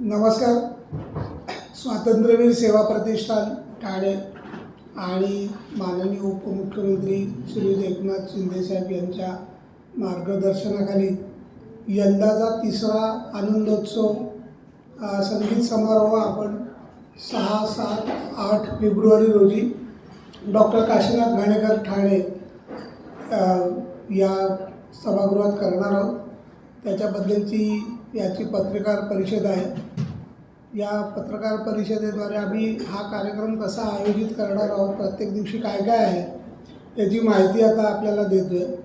नमस्कार. स्वातंत्र्यवीर सेवा प्रतिष्ठान ठाणे आणि माननीय उपमुख्यमंत्री श्री एकनाथ शिंदेसाहेब यांच्या मार्गदर्शनाखाली यंदाचा तिसरा आनंदोत्सव संगीत समारोह आपण सहा सात आठ फेब्रुवारी रोजी डॉक्टर काशीनाथ घाणेकर ठाणे या सभागृहात करणार आहोत. त्याच्याबद्दलची याची पत्रकार परिषद आहे. या पत्रकार परिषदेद्वारे आम्ही हा कार्यक्रम कसा आयोजित करणार आहोत प्रत्येक दिवशी काय काय आहे याची माहिती आता आपल्याला देतो आहे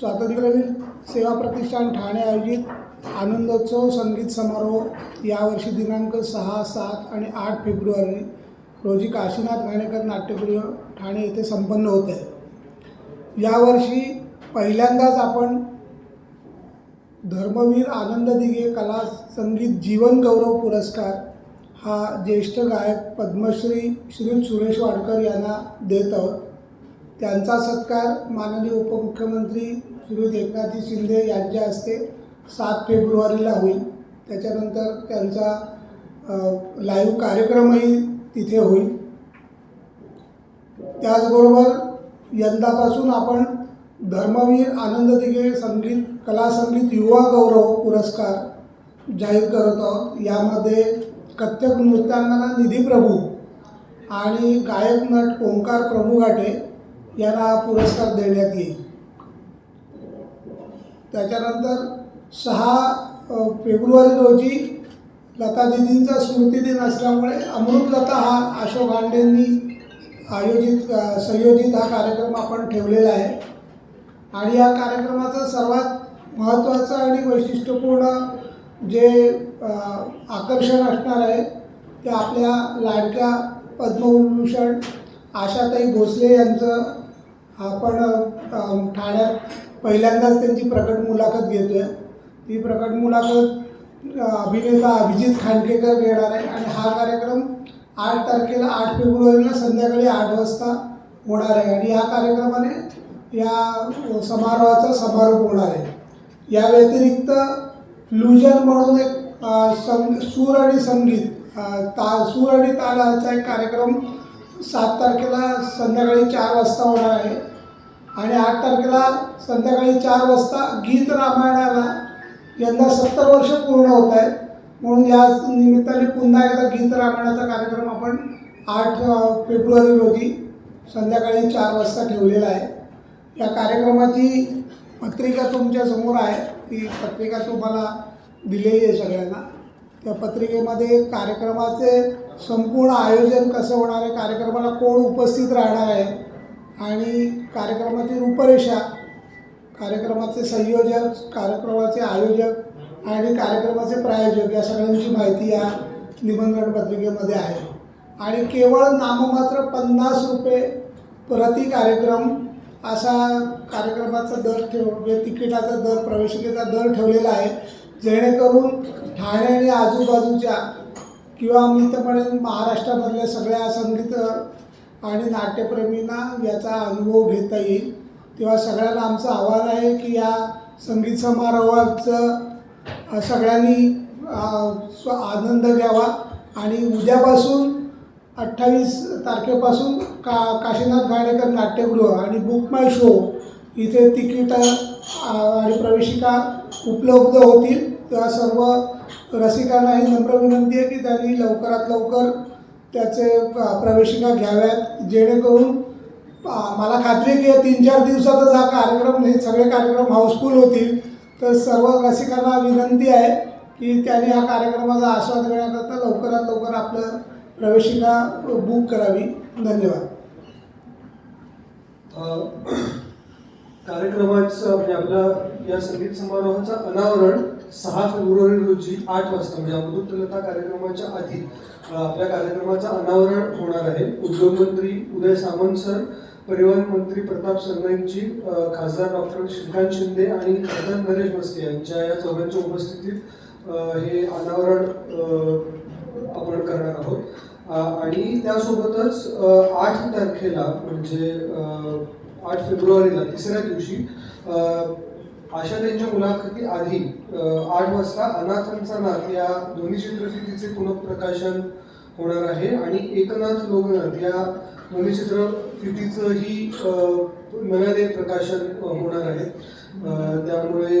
स्वातंत्र्यवीर सेवा प्रतिष्ठान ठाणे आयोजित आनंदोत्सव संगीत समारोह यावर्षी दिनांक सहा सात आणि आठ फेब्रुवारी रोजी काशीनाथ घाणेकर नाट्यगृह ठाणे येथे संपन्न होत आहे. यावर्षी पहिल्यांदाच आपण धर्मवीर आनंद दिघे कला संगीत जीवन गौरव पुरस्कार हा ज्येष्ठ गायक पद्मश्री श्री सुरेश वाडकर यांना देत आहोत. त्यांचा सत्कार माननीय उपमुख्यमंत्री श्री एकनाथजी शिंदे यांच्या हस्ते सात फेब्रुवारीला होईल. त्याच्यानंतर त्यांचा लाईव्ह कार्यक्रमही तिथे होईल. त्याचबरोबर यंदापासून आपण धर्मवीर आनंद दिघे संगीत कला संगीत युवा गौरव पुरस्कार जाहीर करत आहोत. यामध्ये कथ्थक नृत्यांगना निधी प्रभू आणि गायक नट ओंकार प्रभू घाटे यांना पुरस्कार देण्यात येईल. त्याच्यानंतर सहा फेब्रुवारी रोजी लता दिदींचा स्मृतिदिन असल्यामुळे अमृतलता हा अशोक गांडेंनी आयोजित संयोजित हा कार्यक्रम आपण ठेवलेला आहे. आणि या कार्यक्रमाचं सर्वात महत्त्वाचं आणि वैशिष्ट्यपूर्ण जे आकर्षण असणार आहे ते आपल्या लाडक्या पद्मविभूषण आशाताई भोसले यांचं आपण ठाण्यात पहिल्यांदाच त्यांची प्रकट मुलाखत घेतो आहे ती प्रकट मुलाखत अभिनेता अभिजित खांडकेकर घेणार आहे आणि हा कार्यक्रम आठ तारखेला आठ फेब्रुवारीला संध्याकाळी आठ वाजता होणार आहे. आणि या कार्यक्रमाने या समारोहाचा समारोप होणार आहे. या व्यतिरिक्त फ्लुजन म्हणून एक सं सूर आणि संगीत ता सूर आणि तालाचा एक कार्यक्रम सात तारखेला संध्याकाळी चार वाजता होणार आहे. आणि आठ तारखेला संध्याकाळी चार वाजता गीत रामायणाला यंदा सत्तर वर्ष पूर्ण होत आहे म्हणून या निमित्ताने पुन्हा एकदा गीत रामायणाचा कार्यक्रम आपण आठ फेब्रुवारी रोजी संध्याकाळी चार वाजता ठेवलेला आहे. या कार्यक्रमाची पत्रिका तुमच्यासमोर आहे. ती पत्रिका तुम्हाला दिलेली आहे सगळ्यांना. त्या पत्रिकेमध्ये कार्यक्रमाचे संपूर्ण आयोजन कसं होणार आहे कार्यक्रमाला कोण उपस्थित राहणार आहे आणि कार्यक्रमाची रूपरेषा कार्यक्रमाचे संयोजक कार्यक्रमाचे आयोजक आणि कार्यक्रमाचे प्रायोजक या सगळ्यांची माहिती या निबंधन पत्रिकेमध्ये आहे. आणि केवळ नाममात्र पन्नास रुपये प्रति कार्यक्रम असा कार्यक्रमाचा दर ठेव म्हणजे तिकिटाचा दर प्रवेशिकेचा दर ठेवलेला आहे. जेणेकरून ठाणे आणि आजूबाजूच्या किंवा मी तर म्हणेन महाराष्ट्रामधल्या सगळ्या संगीत आणि नाट्यप्रेमींना याचा अनुभव घेता येईल. तेव्हा सगळ्यांना आमचं आव्हान आहे की या संगीत समारोहाचं सगळ्यांनी स्व आनंद घ्यावा आणि उद्यापासून अठ्ठावीस तारखेपासून का काशीनाथ घाणेकर नाट्यगृह आणि बुक माय शो इथे तिकीटं आणि प्रवेशिका उपलब्ध होतील. त्या सर्व रसिकांना ही नम्र विनंती आहे की त्यांनी लवकरात लवकर त्याचे प्रवेशिका घ्याव्यात. जेणेकरून मला खात्री आहे की या तीन चार दिवसातच हा कार्यक्रम हे सगळे कार्यक्रम हाऊसफुल होतील. तर सर्व रसिकांना विनंती आहे की त्यांनी हा कार्यक्रमाचा आस्वाद घेण्याकरता लवकरात लवकर आपलं प्रवेशिका बुक करावी. धन्यवाद. कार्यक्रमाचं म्हणजे आपल्या या संगीत समारोहाचं अनावरण सहा फेब्रुवारी रोजी आठ वाजता म्हणजे अमृतलता कार्यक्रमाच्या आधी आपल्या कार्यक्रमाचं अनावरण होणार आहे. उद्योगमंत्री उदय सामंत सर परिवहन मंत्री प्रताप सरनाईकजी खासदार डॉक्टर श्रीकांत शिंदे आणि खासदार नरेश मस्के यांच्या या चौघांच्या उपस्थितीत हे अनावरण अ, आपण करणार आहोत अ, आणि त्यासोबतच आठ तारखेला म्हणजे आठ फेब्रुवारीला तिसऱ्या दिवशी आशा त्यांच्या मुलाखती आधी आठ वाजता अनाथांचा नाथ या दोन्ही चित्रफितीचे पुनःप्रकाशन होणार आहे आणि एकनाथ लोकनाथ या दोन्ही चित्रफितीचंही अ, नव्याने प्रकाशन होणार आहे. त्यामुळे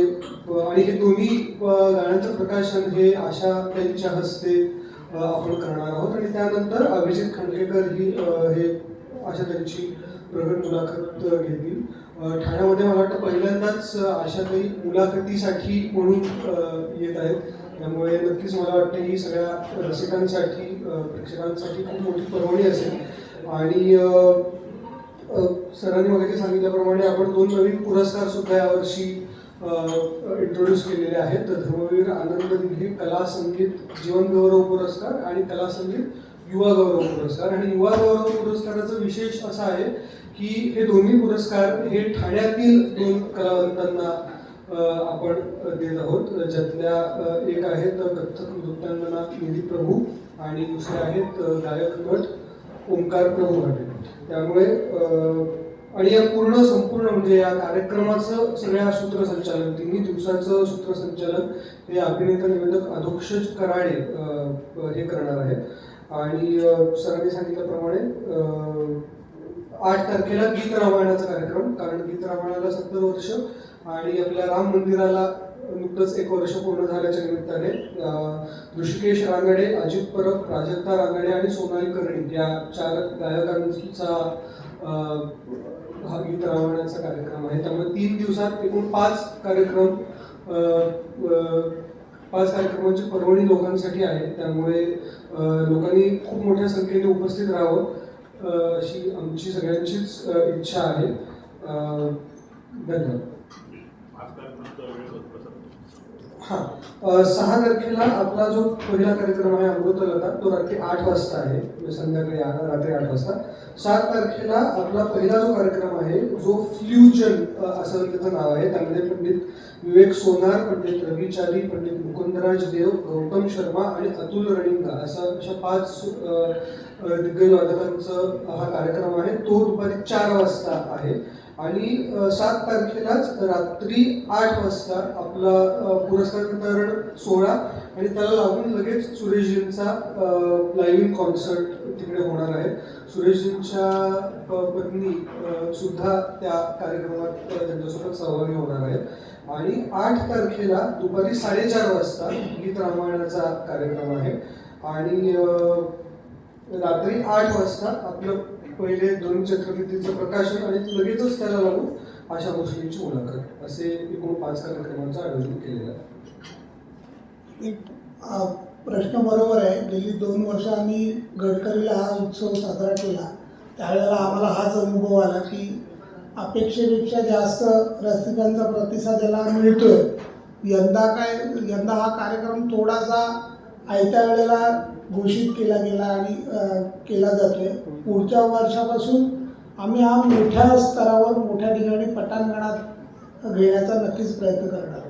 आणि हे दोन्ही गाण्यांचं प्रकाशन हे आशा त्यांच्या हस्ते आपण करणार आहोत आणि त्यानंतर अभिजित खंडकेकर ही हे अशा त्यांची प्रगत मुलाखत घेतील. ठाण्यामध्ये मला वाटतं पहिल्यांदाच अशा काही मुलाखतीसाठी म्हणून येत आहेत. त्यामुळे नक्कीच मला वाटतं ही सगळ्या रसिकांसाठी प्रेक्षकांसाठी खूप मोठी पर्वणी असेल. आणि सरांनी वगैरे सांगितल्याप्रमाणे आपण दोन नवीन पुरस्कार सुद्धा यावर्षी इंट्रोड्यूस केलेले आहेत. तर धर्मवीर आनंद दिघे कला संगीत जीवन गौरव पुरस्कार आणि कला संगीत युवा गौरव पुरस्कार. आणि युवा गौरव पुरस्काराचं विशेष असं आहे की हे दोन्ही पुरस्कार हे ठाण्यातील दोन कलावंतांना आपण देत आहोत. ज्यातल्या एक आहेत कथ्थक नृत्यांगना निधी प्रभू आणि दुसरे आहेत गायक नट ओंकार प्रभू घाटे त्यामुळे आणि या पूर्ण संपूर्ण म्हणजे या कार्यक्रमाचं सगळ्या सूत्रसंचालन तिन्ही दिवसाचं सूत्रसंचालन हे अभिनेता निवेदक अधोक्षज कराडे हे करणार आहेत. आणि सरांनी सांगितल्याप्रमाणे आठ तारखेला गीत रामायणाचा कार्यक्रम कारण गीत रामायणाला सत्तर वर्ष आणि आपल्या राम मंदिराला नुकतंच एक वर्ष पूर्ण झाल्याच्या निमित्ताने ऋषिकेश रांगडे अजित परब प्राजक्ता रांगडे आणि सोनाली कर्णिक या चार गायकांचा भागीत हा गीत कार्यक्रम आहे. त्यामुळे तीन दिवसात एकूण पाच कार्यक्रम पाच कार्यक्रमांची परवणी लोकांसाठी आहे. त्यामुळे लोकांनी खूप मोठ्या संख्येने उपस्थित राहावं अशी आमची सगळ्यांचीच इच्छा आहे. धन्यवाद. हां. सहा तारखेला आपला जो पहिला कार्यक्रम आहे अमृतलता तो रात्री आठ वाजता आहे. म्हणजे संध्याकाळी आठ रात्री आठ वाजता. सात तारखेला आपला पहिला जो कार्यक्रम आहे जो फ्ल्युजन असं त्याचं नाव आहे त्यामध्ये पंडित विवेक सोनार पंडित रविचारी पंडित मुकुंदराज देव गौतम शर्मा आणि अतुल रणिंगा असं अशा पाच दिग्गज वादकांचा हा कार्यक्रम आहे. तो दुपारी चार वाजता आहे. आणि सात तारखेलाच रात्री आठ वाजता आपला पुरस्कार वितरण सोहळा आणि त्याला लागून लगेच सुरेशजींचा लाईव्ह कॉन्सर्ट तिकडे होणार आहे. सुरेशजींच्या प- पत्नी सुद्धा त्या कार्यक्रमात त्यांच्यासोबत सहभागी होणार आहेत. आणि आठ तारखेला दुपारी साडेचार वाजता गीत रामायणाचा कार्यक्रम आहे. आणि रात्री आठ वाजता आपलं पहिले दोन चित्रफितीचं प्रकाशन आणि लगेचच त्याला लागून अशा गोष्टींची मुलाखत असे एकूण पाच कार्यक्रमांचं आयोजन केलेलं आहे. एक प्रश्न बरोबर आहे. गेली दोन वर्ष आम्ही गडकरीला हा उत्सव साजरा केला. त्यावेळेला आम्हाला हाच अनुभव आला की अपेक्षेपेक्षा जास्त रसिकांचा प्रतिसाद याला मिळतोय. यंदा काय यंदा हा कार्यक्रम थोडासा आयत्या वेळेला घोषित केला गेला आणि केला जातोय. पुढच्या वर्षापासून आम्ही हा मोठ्या स्तरावर मोठ्या ठिकाणी पटांगणात घेण्याचा नक्कीच प्रयत्न करणार.